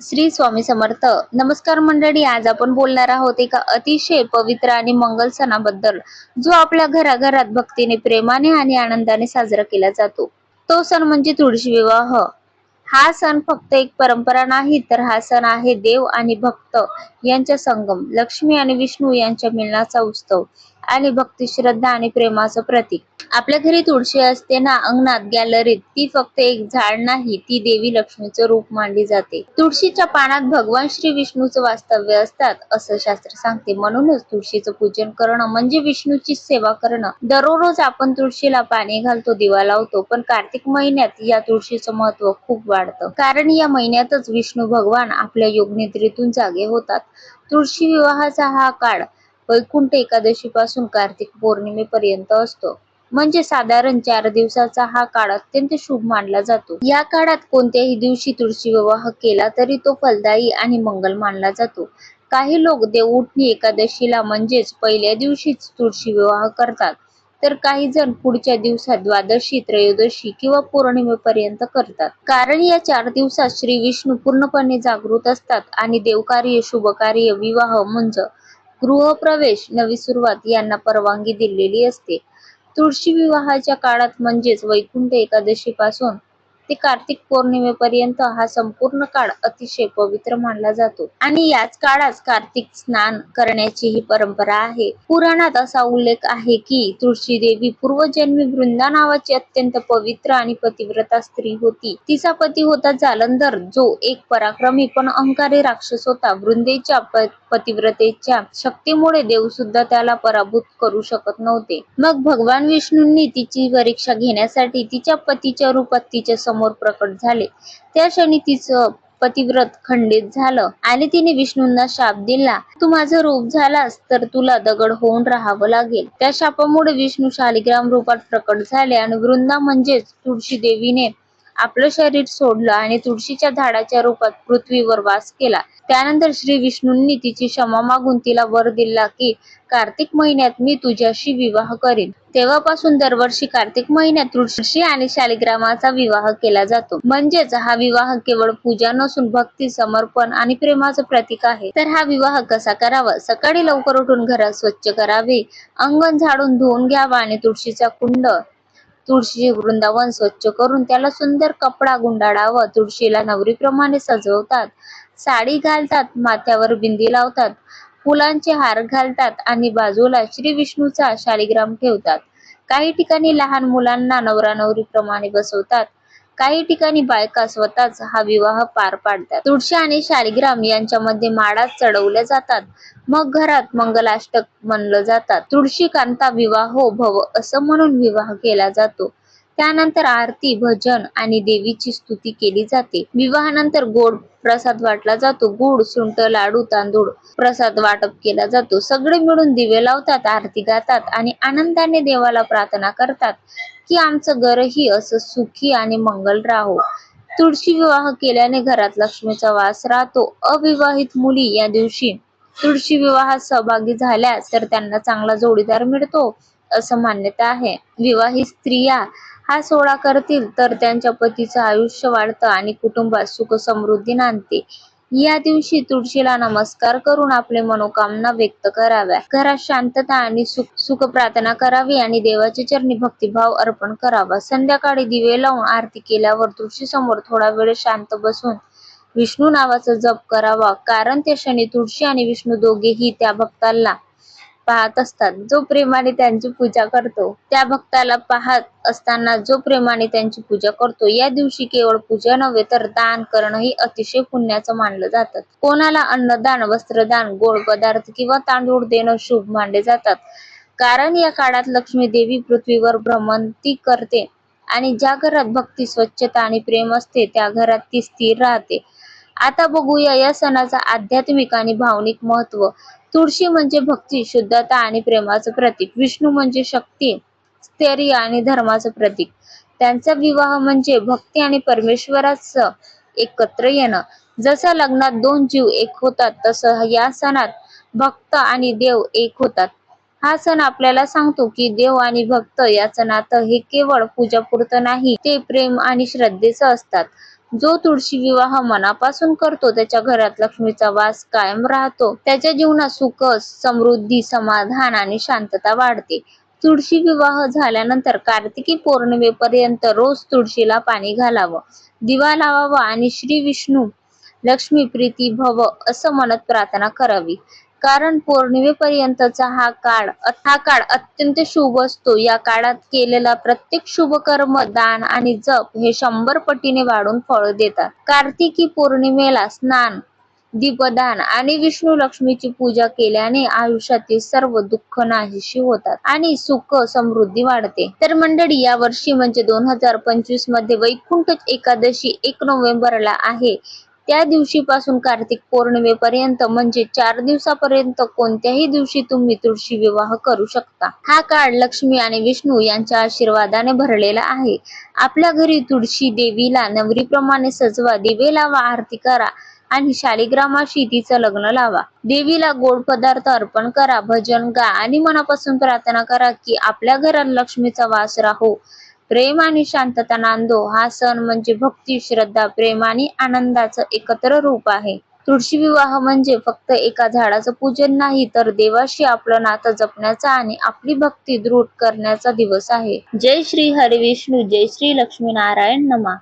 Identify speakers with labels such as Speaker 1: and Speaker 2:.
Speaker 1: श्री स्वामी समर्थ. नमस्कार मंडळी आज आपण बोलणार आहोत एका अतिशय पवित्र आणि मंगल सणाबद्दल जो आपल्या घराघरात भक्तीने प्रेमाने आणि आनंदाने साजरा केला जातो. तो सण म्हणजे तुळशी विवाह. हा सण फक्त एक परंपरा नाही तर हा सण आहे देव आणि भक्त यांचा संगम लक्ष्मी आणि विष्णू यांच्या मिलनाचा उत्सव. आणि भक्ती श्रद्धा आणि प्रेमाचं प्रतीक. आपल्या घरी तुळशी असते ना अंगणात गॅलरीत ती फक्त एक झाड नाही ती देवी लक्ष्मीचं रूप मानली जाते. तुळशीच्या पानात भगवान श्री विष्णूचं वास्तव्य असतात असं शास्त्र सांगते. म्हणूनच तुळशीचं पूजन करणं म्हणजे विष्णूची सेवा करणं. दररोज आपण तुळशीला पाणी घालतो दिवा लावतो पण कार्तिक महिन्यात या तुळशीचं महत्त्व खूप वाढतं. कारण या महिन्यातच विष्णू भगवान आपल्या योगनिद्रेतून जागे होतात. तुळशी विवाहाचा हा काळ वैकुंठ एकादशी पासून कार्तिक पौर्णिमेपर्यंत असतो. म्हणजे साधारण चार दिवसाचा हा काळ अत्यंत शुभ मानला जातो. या काळात कोणत्याही दिवशी तुळशी विवाह केला तरी तो फलदायी आणि मंगल मानला जातो. काही लोक देवउठणी एकादशीला म्हणजेच पहिल्या दिवशीच तुळशी विवाह करतात. तर काही जण पुढच्या दिवसात द्वादशी त्रयोदशी किंवा पौर्णिमेपर्यंत करतात. कारण या चार दिवसात श्री विष्णू पूर्णपणे जागृत असतात आणि देवकार्य शुभकार्य विवाह म्हणजे गृहप्रवेश नवी सुरुवात यांना परवानगी दिलेली असते. तुळशी विवाहाच्या काळात म्हणजेच वैकुंठ एकादशी पासून ते कार्तिक पौर्णिमेपर्यंत हा संपूर्ण काळ अतिशय पवित्र मानला जातो. आणि याच काळात कार्तिक स्नान करण्याची ही परंपरा आहे. पुराणात असा उल्लेख आहे की तुळशी देवी पूर्वजन्मी वृंदा नावाची अत्यंत पवित्र आणि पतिव्रता स्त्री होती. तिचा पती होता जालंधर जो एक पराक्रमी पण अहंकारी राक्षस होता. वृंदेच्या पतिव्रतेच्या शक्तीमुळे देव सुद्धा त्याला पराभूत करू शकत नव्हते. मग भगवान विष्णूंनी तिची परीक्षा घेण्यासाठी तिच्या पतीच्या रूपात तिच्या समोर प्रकट झाले. त्या क्षणी तिचं पतिव्रत खंडित झालं आणि तिने विष्णूंना शाप दिला. तू माझं रूप झालास तर तुला दगड होऊन राहावं लागेल. त्या शापामुळे विष्णू शालिग्राम रूपात प्रकट झाले आणि वृंदा म्हणजेच तुळशी देवीने आपलं शरीर सोडलं आणि तुळशीच्या झाडाच्या रूपात पृथ्वीवर वास केला. त्यानंतर श्री विष्णूंनी तिची क्षमा मागून तिला वर दिला की कार्तिक महिन्यात मी तुझ्याशी विवाह करीन. तेव्हापासून दरवर्षी कार्तिक महिन्यात तुळशी आणि शालिग्रामाचा विवाह केला जातो. म्हणजेच हा विवाह केवळ पूजा नसून भक्ती समर्पण आणि प्रेमाचं प्रतीक आहे. तर हा विवाह कसा करावा? सकाळी लवकर उठून घरात स्वच्छ करावे. अंगण झाडून धुवून घ्यावा आणि तुळशीचा कुंड तुळशीचे वृंदावन स्वच्छ करून त्याला सुंदर कपडा गुंडाळावा. तुळशीला नवरीप्रमाणे सजवतात. साडी घालतात माथ्यावर बिंदी लावतात. फुलांचे हार घालतात आणि बाजूला श्री विष्णूचा शालिग्राम ठेवतात. काही ठिकाणी लहान मुलांना नवरा नवरी प्रमाणे बसवतात. काही ठिकाणी बायका स्वतःच हा विवाह पार पाडतात. तुळशी आणि शालिग्राम यांच्यामध्ये माळा चढवल्या जातात. मग घरात मंगलाष्टक म्हणलं जातात. तुळशी कांता विवाहो हो भव असं म्हणून विवाह केला जातो. त्यानंतर आरती भजन आणि देवीची स्तुती केली जाते. विवाहानंतर गोड प्रसाद वाटला जातो. गुड सुंट लाडू तांदूळ प्रसाद वाटप केला जातो. सगळे मिळून दिवे लावतात आरती गातात आणि आनंदाने देवाला प्रार्थना करतात की आमचं घरही असं सुखी आणि मंगल राहो. तुळशी विवाह केल्याने घरात लक्ष्मीचा वास राहतो. अविवाहित मुली या दिवशी तुळशी विवाहात सहभागी झाल्यास तर त्यांना चांगला जोडीदार मिळतो असं मान्यता आहे. विवाहित स्त्रिया हा सोहळा करतील तर त्यांच्या पतीचं आयुष्य वाढतं आणि कुटुंबात सुख समृद्धी नांदते. या दिवशी तुळशीला नमस्कार करून आपले मनोकामना व्यक्त कराव्या. घरात शांतता आणि सुख सुख प्रार्थना करावी आणि देवाच्या चरणी भक्तिभाव अर्पण करावा. संध्याकाळी दिवे लावून आरती केल्यावर तुळशी समोर थोडा वेळ शांत बसून विष्णू नावाचा जप करावा. कारण त्या क्षणी तुळशी आणि विष्णू दोघेही त्या भक्ताला पाहत असतात. जो प्रेमाने त्यांची पूजा करतो त्या भक्ताला पाहत असताना जो प्रेमाने त्यांची पूजा करतो या दिवशी केवळ पूजा नव्हे तर दान करणंही अतिशय पुण्याचं मानलं जातं. कोणाला अन्नदान वस्त्रदान गोड पदार्थ किंवा तांदूळ देणं शुभ मानले जातात. कारण या काळात लक्ष्मी देवी पृथ्वीवर भ्रमंती करते आणि ज्या घरात भक्ती स्वच्छता आणि प्रेम असते त्या घरात ती स्थिर राहते. आता बघूया या सणाचा आध्यात्मिक आणि भावनिक महत्त्व तुळशी म्हणजे भक्ती शुद्धता आणि प्रेमाचं प्रतीक. विष्णू म्हणजे शक्ती स्थैर्य आणि धर्माचं प्रतीक. त्यांचा विवाह म्हणजे भक्ती आणि परमेश्वराचं एकत्र येणं. जसं लग्नात दोन जीव एक होतात तसं या सणात भक्त आणि देव एक होतात. हा सण आपल्याला सांगतो की देव आणि भक्त याचं नातं हे केवळ पूजापुरतं नाही ते प्रेम आणि श्रद्धेचं असतात. जो तुळशी विवाह मनापासून करतो त्याच्या घरात लक्ष्मीचा वास कायम राहतो. त्याच्या जीवनात सुख समृद्धी समाधान आणि शांतता वाढते. तुळशी विवाह झाल्यानंतर कार्तिकी पौर्णिमेपर्यंत रोज तुळशीला पाणी घालावं दिवा लावावा आणि श्री विष्णू लक्ष्मी प्रीती भव असं म्हणत प्रार्थना करावी. कारण पौर्णिमेपर्यंतचा हा काळ हा काळ अत्यंत शुभ असतो. या काळात केलेला प्रत्येक शुभ कर्म दान आणि जप हे शंभर पटीने वाढून फळ देतात. कार्तिकी पौर्णिमेला स्नान दीपदान आणि विष्णू लक्ष्मीची पूजा केल्याने आयुष्यातील सर्व दुःख नाहीशी होतात आणि सुख समृद्धी वाढते. तर मंडळी या वर्षी म्हणजे दोन हजार पंचवीसमध्ये वैकुंठ एकादशी एक नोव्हेंबरला आहे. त्या दिवशीपासून कार्तिक पौर्णिमेपर्यंत म्हणजे चार दिवसापर्यंत कोणत्याही दिवशी तुम्ही तुळशी विवाह करू शकता. हा काळ लक्ष्मी आणि विष्णू यांच्या आशीर्वादाने भरलेला आहे. आपल्या घरी तुळशी देवीला नवरीप्रमाणे सजवा दिवे लावा आरती करा आणि शालिग्रामाशी तिचं लग्न लावा. देवीला गोड पदार्थ अर्पण करा भजन गा आणि मनापासून प्रार्थना करा की आपल्या घरात लक्ष्मीचा वास राहो. प्रेम आणि शांतता नांदो. हा सण म्हणजे भक्ती श्रद्धा प्रेम आणि आनंदाचं एकत्र रूप आहे. तुळशी विवाह म्हणजे फक्त एका झाडाचं पूजन नाही तर देवाशी आपलं नातं जपण्याचा आणि आपली भक्ती दृढ करण्याचा दिवस आहे. जय श्री हरिविष्णू जय श्री लक्ष्मी नारायण नमा.